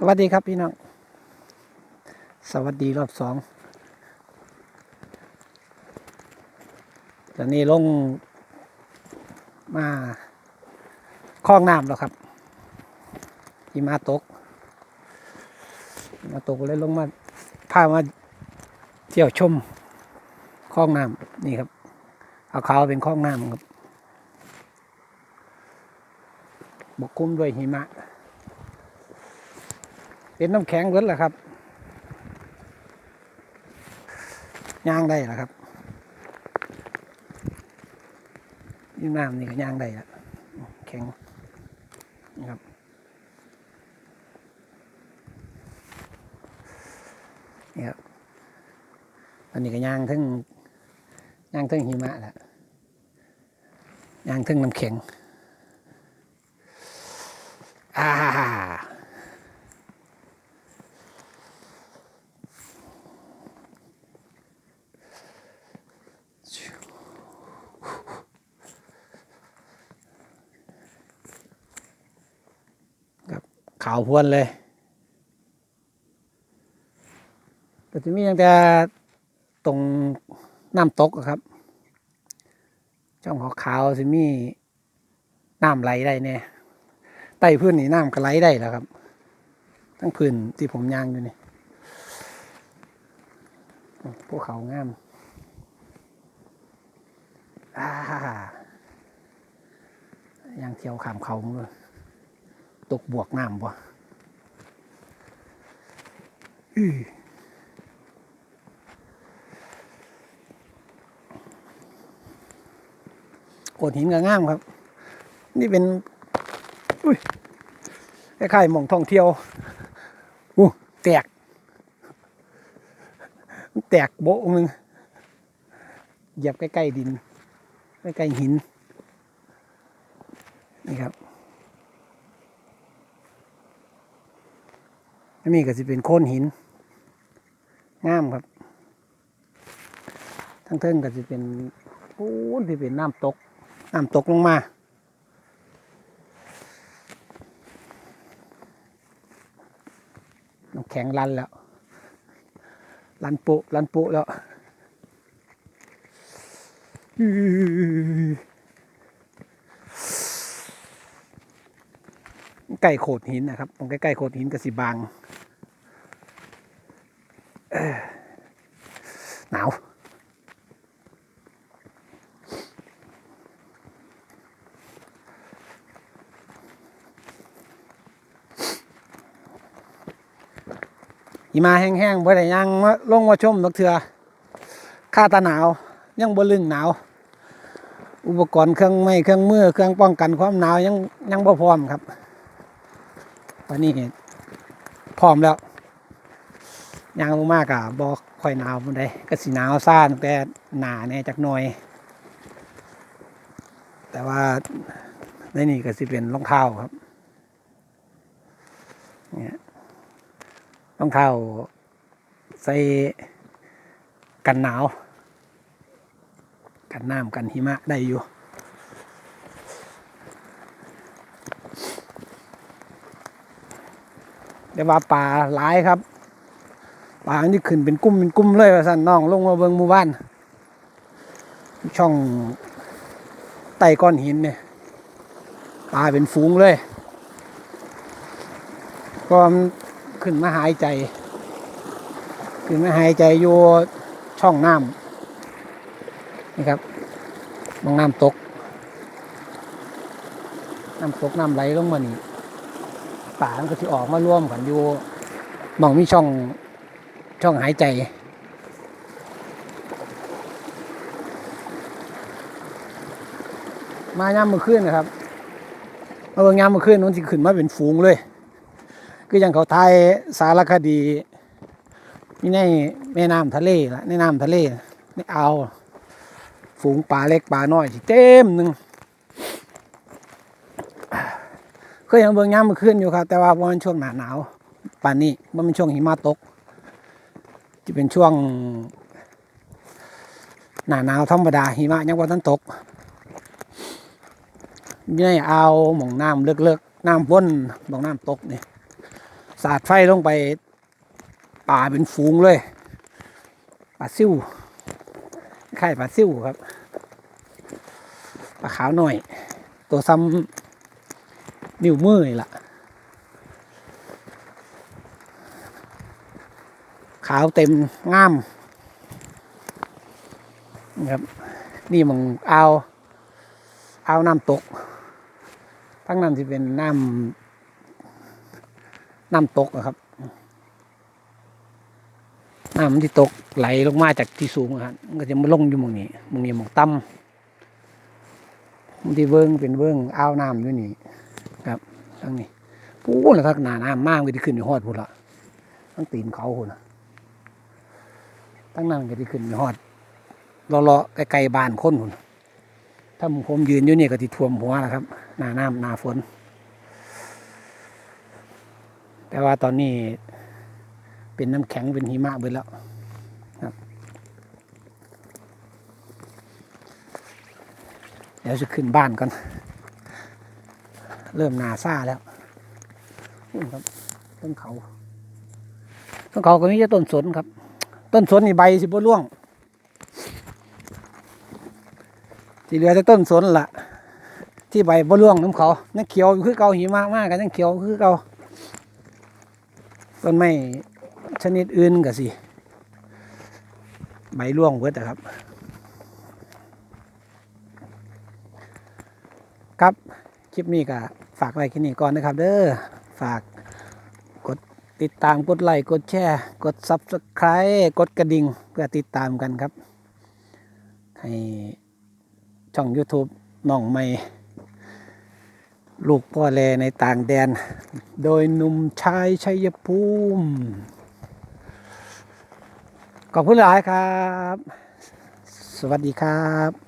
สวัสดีครับพี่น้อง สวัสดีรอบสอง ตอนนี้ลงมาคลองน้ำแล้วครับหิมาตก มาตกเลยลงมาพามาเที่ยวชมคลองน้ำนี่ครับเอาเขาวเป็นคลองน้ำครับบกคลุมด้วยหิมะ เป็นน้ำแข็งเบิดแหละครับย่างได้แหละครับยิ่น้ำนี่ก็ย่างได้ละแข็งนะครับนี่ครับอันนี้ก็ย่างทั้งย่างทั้งหิมะแหละย่างทั้งน้ำแข็งอ่าาวพวนเลย ก็จะมีตั้งแต่ตรงน้ำตกอะครับ ช่องขาวขาวจะมีน้ำไหลได้เนี่ยใต้พื้นนี่น้ำก็ไหลได้แล้วครับ ทั้งพื้นที่ผมย่างอยู่นี่ภูเขางามอ่าย่างเที่ยวขามเขาเลย ตกบวกน้ำบ่อื้อโขดหินก็งามครับ นี่เป็น อุ้ยคล้ายๆหม่องท่องเที่ยวอู้แตก แตกโบะองหนึงเหยียบใกล้ ๆ ดิน ใกล้ ๆ หิน นี่ครับ อันนี้ก็จะเป็นโคนหินงามครับ ทั้งเทิงก็จะเป็นปูนที่เป็นน้ำตก น้ำตกลงมาน้ำแข็งลันแล้วลันปุลันปุแล้วใกล้โขดหินนะครับ ตรงใกล้ๆโขดหินก็สิบาง หิมาแห้งๆบ่ได้ยังลงมาชมดอกเถือค่าตาหนาว ยังบ่ลึงหนาว อุปกรณ์เครื่องไม้เครื่องมือเครื่องป้องกันความหนาวยังยังบ่พร้อมครับวันนี้พร้อมแล้วยางลงมากอะบอกค่อยหนาวมันได้ก็สิหนาวซ่าตั้งแต่หนาเนี่ยจากหน่อย แต่ว่าในนี่ก็สิเป็นรองเท้าครับเนี่ย รองเท้าใส่กันหนาว กันน้ำกันหิมะได้อยู่แต่ว่าป่าหลายครับปลาอันนี้ขึ้นเป็นกุ้มเป็นกุ้มเลยว่าสั่นน้องลงมาเบิงหมู่บ้าน ช่องไต่ก้อนหินเนี่ยปลาเป็นฝูงเลยก็ ขึ้นมาหายใจ ขึ้นมาหายใจอยู่ช่องน้ำนี่ครับมองน้ำตก น้ำตกน้ำไหลลงมานี่ป่ามันก็จะออกมาร่วมกันอยู่มองมีช่องช่องหายใจมาย่ามมือขึ้นนะครับมาเงย่ามมือขึ้นมันสิขึ้นมาเป็นฝูงเลย คืออย่างเขาไทยสารคดีนี่ในแม่น้ำทะเลละในน้ำทะเลในอ่าวฝูงปลาเล็กปลาน้อยเต็มหนึ่งเคยยังเบิ่งย่ามมือขึ้นอยู่ครับ แต่ว่าพอมันช่วงหนาหนาวป่านนี้มันเป็นช่วงหิมะตก จะเป็นช่วง หนาหนาวธรรมดาหิมะยังว่าท่านตกนี่เอาหมองน้ำเลิกๆน้ำพ้นหมองน้ำตกนี่ สาดไฟลงไปป่าเป็นฝูงเลยปลาซิ่วไข่ปลาซิ่วครับปลาขาวหน่อย ตัวซ้ำนิ้วมือนี่ล่ะขาวเต็มง่ามนะครับนี่มึงเอาเอาน้ำตก ทั้งนั้นที่เป็นน้ำ น้ำตกอะครับน้ำที่ตกไหลลงมาจากที่สูงครับมันก็จะมาลงอยู่มองนี้มองนี้มองต่ำมันที่เวิ้งเป็นเวิ้งอ้าวน้ำอยู่นี่ครับทั้งนี้ปูนแล้วครับหนาน้ำมากก็จะขึ้นไปฮอดพุ่นละทั้งตีนเขาพุ่นะทั้งนั้นก็จะขึ้นไปฮอดเลาะๆไกลๆบานคนพุ่นถ้าผมยืนอยู่นี่ก็ที่ท่วมหัวแล้วครับ หนาน้ำหนาฝน แต่ว่าตอนนี้เป็นน้ำแข็งเป็นหิมะไปแล้วครับเดี๋ยวจะขึ้นบ้านก่อนเริ่มนาซ่าแล้วนู่ครับต้นเขาต้นเขาก็มีแต่ต้นสนครับ ต้นสนนี่ใบสิบร่วงที่เหลือแต่ต้นสนละที่ใบบ่ร่วงน้ำเขานั่นเขียวคือเกาหิมะมากกันนั่นเขียวคือเกา ต้นไม้ชนิดอื่นก็สิ ใบร่วงเบิดนะครับ ครับ คลิปนี้ก็ฝากไว้แค่นี้ก่อนนะครับ เด้อฝากกดติดตามกดไลค์กดแชร์กด Subscribe กดกระดิ่งเพื่อติดตามกันครับ ให้ช่อง YouTube น้องใหม่ ลูกพ่อแลในต่างแดน โดยหนุ่มชายชัยภูมิ ขอบคุณหลายครับ สวัสดีครับ